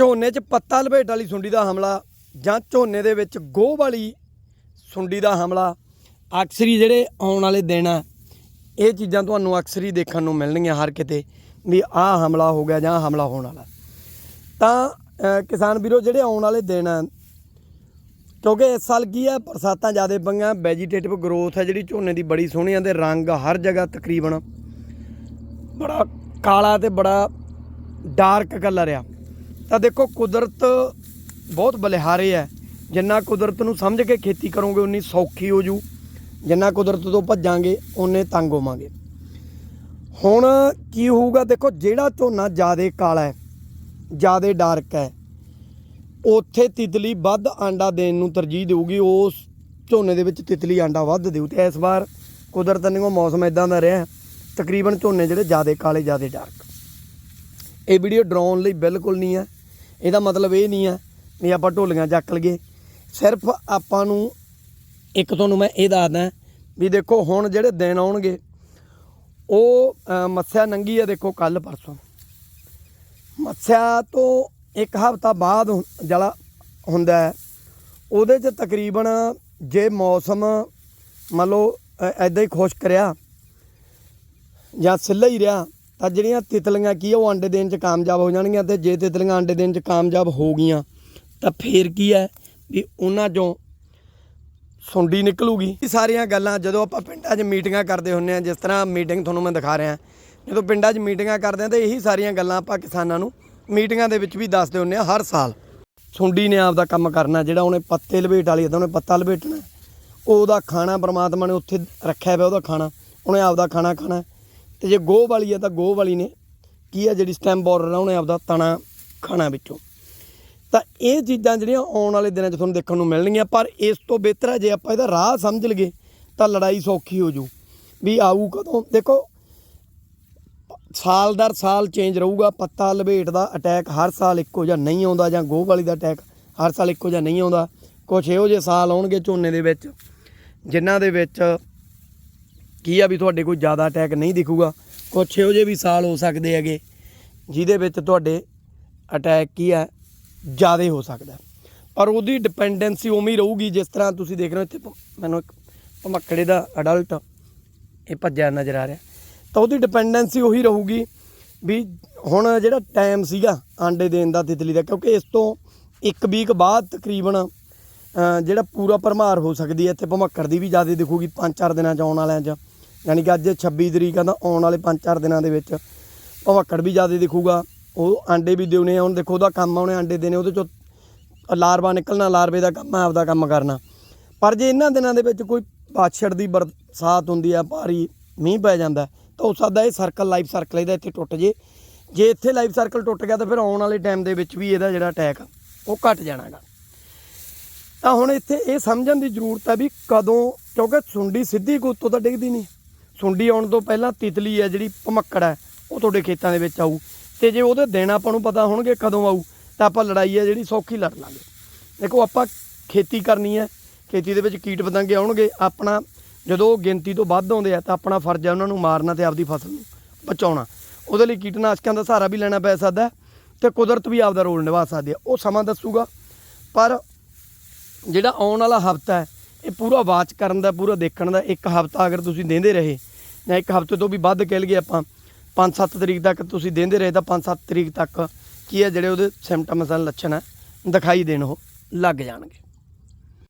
ਝੋਨੇ 'ਚ ਪੱਤਾ ਲਪੇਟ ਵਾਲੀ ਸੁੰਡੀ ਦਾ ਹਮਲਾ ਜਾਂ ਝੋਨੇ ਦੇ ਵਿੱਚ ਗੋਹ ਵਾਲੀ ਸੁੰਡੀ ਦਾ ਹਮਲਾ, ਅਕਸਰ ਹੀ ਜਿਹੜੇ ਆਉਣ ਵਾਲੇ ਦਿਨ ਆ, ਇਹ ਚੀਜ਼ਾਂ ਤੁਹਾਨੂੰ ਅਕਸਰ ਹੀ ਦੇਖਣ ਨੂੰ ਮਿਲਣਗੀਆਂ ਹਰ ਕਿਤੇ ਵੀ ਆਹ ਹਮਲਾ ਹੋ ਗਿਆ ਜਾਂ ਆਹ ਹਮਲਾ ਹੋਣ ਵਾਲਾ। ਤਾਂ ਕਿਸਾਨ ਵੀਰੋ, ਜਿਹੜੇ ਆਉਣ ਵਾਲੇ ਦਿਨ ਆ, ਕਿਉਂਕਿ ਇਸ ਸਾਲ ਕੀ ਹੈ ਬਰਸਾਤਾਂ ਜ਼ਿਆਦਾ ਪਈਆਂ ਵੈਜੀਟੇਟਿਵ ਗਰੋਥ ਹੈ ਜਿਹੜੀ ਝੋਨੇ ਦੀ ਬੜੀ ਸੋਹਣੀ ਆ ਤੇ ਰੰਗ ਹਰ ਜਗ੍ਹਾ ਤਕਰੀਬਨ ਬੜਾ ਕਾਲਾ ਤੇ ਬੜਾ ਡਾਰਕ ਕਲਰ ਆ। ਤਾਂ ਦੇਖੋ ਕੁਦਰਤ ਬਹੁਤ ਬਲਿਹਾਰੇ ਹੈ। ਜਿੰਨਾ ਕੁਦਰਤ ਨੂੰ ਸਮਝ ਕੇ ਖੇਤੀ ਕਰੋਗੇ, ਉਨੀ ਸੌਖੀ ਹੋ ਜੂ। ਜਿੰਨਾ ਕੁਦਰਤ ਤੋਂ ਭੱਜਾਂਗੇ ਉਨੇ ਤੰਗ ਹੋਵਾਂਗੇ। ਹੁਣ ਕੀ ਹੋਊਗਾ, ਦੇਖੋ ਜਿਹੜਾ ਝੋਨਾ ਜ਼ਿਆਦਾ ਕਾਲਾ ਹੈ, ਜ਼ਿਆਦਾ ਡਾਰਕ ਹੈ, ਉੱਥੇ ਤਿਤਲੀ ਵੱਧ ਆਂਡਾ ਦੇਣ ਨੂੰ ਤਰਜੀਹ ਦੇਊਗੀ, ਉਸ ਝੋਨੇ ਦੇ ਵਿੱਚ ਤਿਤਲੀ ਆਂਡਾ ਵੱਧ ਦੇਊ। ਤੇ ਇਸ ਵਾਰ ਕੁਦਰਤ ਨੇ ਉਹ ਮੌਸਮ ਇਦਾਂ ਦਾ ਰਿਹਾ, ਤਕਰੀਬਨ ਝੋਨੇ ਜਿਹੜੇ ਜ਼ਿਆਦਾ ਕਾਲੇ, ਜ਼ਿਆਦਾ ਡਾਰਕ। ਇਹ ਵੀਡੀਓ ਡਰਾਉਣ ਲਈ ਬਿਲਕੁਲ ਨਹੀਂ ਹੈ। ਇਹਦਾ ਮਤਲਬ ਇਹ ਨਹੀਂ ਹੈ ਵੀ ਆਪਾਂ ਢੋਲੀਆਂ ਚੱਕ ਲਈਏ। ਸਿਰਫ ਆਪਾਂ ਨੂੰ ਇੱਕ ਤੁਹਾਨੂੰ ਮੈਂ ਇਹ ਦੱਸਦਾ ਵੀ ਦੇਖੋ ਹੁਣ ਜਿਹੜੇ ਦਿਨ ਆਉਣਗੇ, ਉਹ ਮੱਸਿਆ ਨੰਗੀ ਹੈ ਦੇਖੋ ਕੱਲ ਪਰਸੋਂ। ਮੱਸਿਆ ਤੋਂ ਇੱਕ ਹਫ਼ਤਾ ਬਾਅਦ ਜਿਹੜਾ ਹੁੰਦਾ ਉਹਦੇ 'ਚ ਤਕਰੀਬਨ ਜੇ ਮੌਸਮ ਮੰਨ ਲਓ ਐਦਾਂ ਹੀ ਖੁਸ਼ਕ ਰਿਹਾ ਜਾਂ ਸਿੱਲਾ ਹੀ ਰਿਹਾ ਤਾਂ ਜਿਹੜੀਆਂ ਤਿਤਲੀਆਂ ਕੀ ਆ, ਉਹ ਅੰਡੇ ਦੇਣ 'ਚ ਕਾਮਯਾਬ ਹੋ ਜਾਣਗੀਆਂ ਤੇ ਜੇ ਤਿਤਲੀਆਂ ਅੰਡੇ ਦੇਣ 'ਚ ਕਾਮਯਾਬ ਹੋ ਗਈਆਂ ਤਾਂ ਫੇਰ ਕੀ ਹੈ ਵੀ ਉਹਨਾਂ 'ਚੋਂ ਸੁੰਡੀ ਨਿਕਲੂਗੀ। ਇਹ ਸਾਰੀਆਂ ਗੱਲਾਂ ਜਦੋਂ ਆਪਾਂ ਪਿੰਡਾਂ 'ਚ ਮੀਟਿੰਗਾਂ ਕਰਦੇ ਹੁੰਨੇ ਆ ਜਿਸ ਤਰ੍ਹਾਂ ਮੀਟਿੰਗ ਤੁਹਾਨੂੰ ਮੈਂ ਦਿਖਾ ਰਿਹਾ ਜਦੋਂ ਪਿੰਡਾਂ 'ਚ ਮੀਟਿੰਗਾਂ ਕਰਦੇ ਆ ਤਾਂ ਇਹੀ ਸਾਰੀਆਂ ਗੱਲਾਂ ਆਪਾਂ ਕਿਸਾਨਾਂ ਨੂੰ ਮੀਟਿੰਗਾਂ ਦੇ ਵਿੱਚ ਵੀ ਦੱਸਦੇ ਹੁੰਨੇ ਆ ਹਰ ਸਾਲ। ਸੁੰਡੀ ਨੇ ਆਪਦਾ ਕੰਮ ਕਰਨਾ ਜਿਹੜਾ ਉਹਨੇ ਪੱਤੇ ਲਪੇਟ ਵਾਲੀ ਤਾਂ ਉਹਨੇ ਪੱਤਾ ਲਪੇਟਣਾ ਉਹਦਾ ਖਾਣਾ ਪ੍ਰਮਾਤਮਾ ਨੇ ਉੱਥੇ ਰੱਖਿਆ ਹੋਇਆ ਉਹਦਾ ਖਾਣਾ ਉਹਨੇ ਆਪਦਾ ਖਾਣਾ ਖਾਣਾ। ਤੇ ਜੇ ਗੋਹ ਵਾਲੀ ਆ ਤਾਂ ਗੋਹ ਵਾਲੀ ਨੇ ਕੀ ਆ ਜਿਹੜੀ ਸਟੈਮ ਬੋਰਡਰ ਆ, ਉਹਨੇ ਆਪਦਾ ਤਣਾ ਖਾਣਾ ਵਿੱਚੋਂ। ਤਾਂ ਇਹ ਚੀਜ਼ਾਂ ਜਿਹੜੀਆਂ ਆਉਣ ਵਾਲੇ ਦਿਨਾਂ 'ਚ ਤੁਹਾਨੂੰ ਦੇਖਣ ਨੂੰ ਮਿਲਣਗੀਆਂ, ਪਰ ਇਸ ਤੋਂ ਬਿਹਤਰ ਹੈ ਜੇ ਆਪਾਂ ਇਹਦਾ ਰਾਹ ਸਮਝ ਲਈਏ, ਤਾਂ ਲੜਾਈ ਸੌਖੀ ਹੋ ਜੂ। ਵੀ ਆਊ ਕਦੋਂ? ਦੇਖੋ, ਸਾਲ ਦਰ ਸਾਲ ਚੇਂਜ ਰਹੂਗਾ, ਪੱਤਾ ਲਪੇਟ ਦਾ ਅਟੈਕ ਹਰ ਸਾਲ ਇੱਕੋ ਜਿਹਾ ਨਹੀਂ ਆਉਂਦਾ, ਜਾਂ ਗੋਹ ਵਾਲੀ ਦਾ ਅਟੈਕ ਹਰ ਸਾਲ ਇੱਕੋ ਜਿਹਾ ਨਹੀਂ ਆਉਂਦਾ। ਕੁਝ ਇਹੋ ਜਿਹੇ ਸਾਲ ਆਉਣਗੇ ਝੋਨੇ ਦੇ ਵਿੱਚ, ਜਿਨ੍ਹਾਂ ਦੇ ਵਿੱਚ ਕੀ ਆ ਵੀ ਤੁਹਾਡੇ ਕੋਈ ਜ਼ਿਆਦਾ ਅਟੈਕ ਨਹੀਂ ਦਿਖੂਗਾ? ਕੁਛ ਇਹੋ ਜਿਹੇ ਵੀ ਸਾਲ ਹੋ ਸਕਦੇ ਹੈਗੇ, ਜਿਹਦੇ ਵਿੱਚ ਤੁਹਾਡੇ ਅਟੈਕ ਕੀ ਆ, ਜ਼ਿਆਦਾ ਹੋ ਸਕਦਾ। ਪਰ ਉਹਦੀ ਡਿਪੈਂਡੈਂਸੀ ਉਵੇਂ ਹੀ ਰਹੂਗੀ, ਜਿਸ ਤਰ੍ਹਾਂ ਤੁਸੀਂ ਦੇਖ ਰਹੇ ਹੋ ਇੱਥੇ ਭ- ਮੈਨੂੰ ਇੱਕ ਭਮੱਕੜੇ ਦਾ ਅਡਲਟ ਇਹ ਭੱਜਿਆ ਨਜ਼ਰ ਆ ਰਿਹਾ। ਤਾਂ ਉਹਦੀ ਡਿਪੈਂਡੈਂਸੀ ਉਹੀ ਰਹੂਗੀ ਵੀ ਹੁਣ ਜਿਹੜਾ ਟਾਈਮ ਸੀਗਾ ਆਂਡੇ ਦੇਣ ਦਾ, ਤਿਤਲੀ ਦਾ, ਕਿਉਂਕਿ ਇਸ ਤੋਂ ਇੱਕ ਵੀਕ ਬਾਅਦ ਤਕਰੀਬਨ ਜਿਹੜਾ ਪੂਰਾ ਭਰਮਾਰ ਹੋ ਸਕਦੀ ਹੈ ਇੱਥੇ ਭਮੱਕੜ ਦੀ ਵੀ ਜ਼ਿਆਦਾ ਦਿਖੂਗੀ 5-4 ਦਿਨਾਂ ਚ ਆਉਣ ਵਾਲਿਆਂ ਚ। ਯਾਨੀ ਕਿ ਅੱਜ 26 ਤਰੀਕ ਆ ਤਾਂ ਆਉਣ ਵਾਲੇ 5-4 ਦਿਨਾਂ ਦੇ ਵਿੱਚ ਭਮੱਕੜ ਵੀ ਜ਼ਿਆਦਾ ਦਿਖੂਗਾ। ਉਹ ਆਂਡੇ ਵੀ ਦੇਉਣੇ ਆ। ਹੁਣ ਦੇਖੋ ਉਹਦਾ ਕੰਮ ਆਉਣੇ ਆਂਡੇ ਦੇਣੇ, ਉਹਦੇ ਚੋਂ ਲਾਰਵਾ ਨਿਕਲਣਾ, ਲਾਰਵੇ ਦਾ ਕੰਮ ਆਪਦਾ ਕੰਮ ਕਰਨਾ। ਪਰ ਜੇ ਇਹਨਾਂ ਦਿਨਾਂ ਦੇ ਵਿੱਚ ਕੋਈ ਬਾਛੜ ਦੀ ਬਰਸਾਤ ਹੁੰਦੀ ਆ, ਭਾਰੀ ਮੀਂਹ ਪੈ ਜਾਂਦਾ, ਤਾਂ ਹੋ ਸਕਦਾ ਇਹ ਸਰਕਲ ਲਾਈਫ ਸਰਕਲ ਇਹਦਾ ਇੱਥੇ ਟੁੱਟ ਜੇ। ਜੇ ਇੱਥੇ ਲਾਈਫ ਸਰਕਲ ਟੁੱਟ ਗਿਆ ਤਾਂ ਫਿਰ ਆਉਣ ਵਾਲੇ ਟਾਈਮ ਦੇ ਵਿੱਚ ਵੀ ਇਹਦਾ ਜਿਹੜਾ ਅਟੈਕ ਉਹ ਘਟ ਜਾਣਾਗਾ। ਤਾਂ ਹੁਣ ਇੱਥੇ ਇਹ ਸਮਝਣ ਦੀ ਜ਼ਰੂਰਤ ਹੈ ਵੀ ਕਦੋਂ, ਕਿਉਂਕਿ ਸੁੰਡੀ ਸਿੱਧੀ ਕੋਈ ਤਾਂ ਡਿੱਗਦੀ ਨਹੀਂ। ਸੁੰਡੀ ਆਉਣ ਤੋਂ ਪਹਿਲਾਂ ਤਿਤਲੀ ਹੈ ਜਿਹੜੀ ਭਮੱਕੜ ਹੈ, ਉਹ ਤੁਹਾਡੇ ਖੇਤਾਂ ਦੇ ਵਿੱਚ ਆਊ। ਤੇ ਜੇ ਉਹਦੇ ਦਿਨ ਆਪਾਂ ਨੂੰ ਪਤਾ ਹੋਣਗੇ ਕਦੋਂ ਆਊ, ਤਾਂ ਆਪਾਂ ਲੜਾਈ ਹੈ ਜਿਹੜੀ ਸੌਖੀ ਲੜ ਲਾਂਗੇ। ਦੇਖੋ, ਆਪਾਂ ਖੇਤੀ ਕਰਨੀ ਹੈ, ਖੇਤੀ ਦੇ ਵਿੱਚ ਕੀਟ ਪਤੰਗੇ ਆਉਣਗੇ, ਆਪਣਾ ਜਦੋਂ ਉਹ ਗਿਣਤੀ ਤੋਂ ਵੱਧ ਆਉਂਦੇ ਆ, ਤਾਂ ਆਪਣਾ ਫਰਜ਼ ਹੈ ਉਹਨਾਂ ਨੂੰ ਮਾਰਨਾ ਤੇ ਆਪਦੀ ਫਸਲ ਨੂੰ ਬਚਾਉਣਾ। ਉਹਦੇ ਲਈ ਕੀਟਨਾਸ਼ਕਾਂ ਦਾ ਸਹਾਰਾ ਵੀ ਲੈਣਾ ਪੈ ਸਕਦਾ ਹੈ ਤੇ ਕੁਦਰਤ ਵੀ ਆਪਦਾ ਰੋਲ ਨਿਭਾ ਸਕਦੀ ਹੈ। ਉਹ ਸਮਾਂ ਦੱਸੂਗਾ। ਪਰ ਜਿਹੜਾ ਆਉਣ ਵਾਲਾ ਹਫਤਾ ਹੈ, ਇਹ ਪੂਰਾ ਵਾਚ ਕਰਨ ਦਾ, ਪੂਰਾ ਦੇਖਣ ਦਾ ਇੱਕ ਹਫਤਾ ਅਗਰ ਤੁਸੀਂ ਦਿੰਦੇ ਰਹੇ ਜਾਂ ਇੱਕ ਹਫ਼ਤੇ ਤੋਂ ਵੀ ਵੱਧ ਕਹਿ ਲਈਏ ਆਪਾਂ 5-7 ਤਰੀਕ ਤੱਕ ਤੁਸੀਂ ਦਿੰਦੇ ਰਹੇ ਤਾਂ 5-7 ਤਰੀਕ ਤੱਕ ਕੀ ਹੈ ਜਿਹੜੇ ਉਹਦੇ ਸਿੰਪਟਮਸ ਹਨ ਲੱਛਣ ਹੈ, ਦਿਖਾਈ ਦੇਣ ਉਹ ਲੱਗ ਜਾਣਗੇ।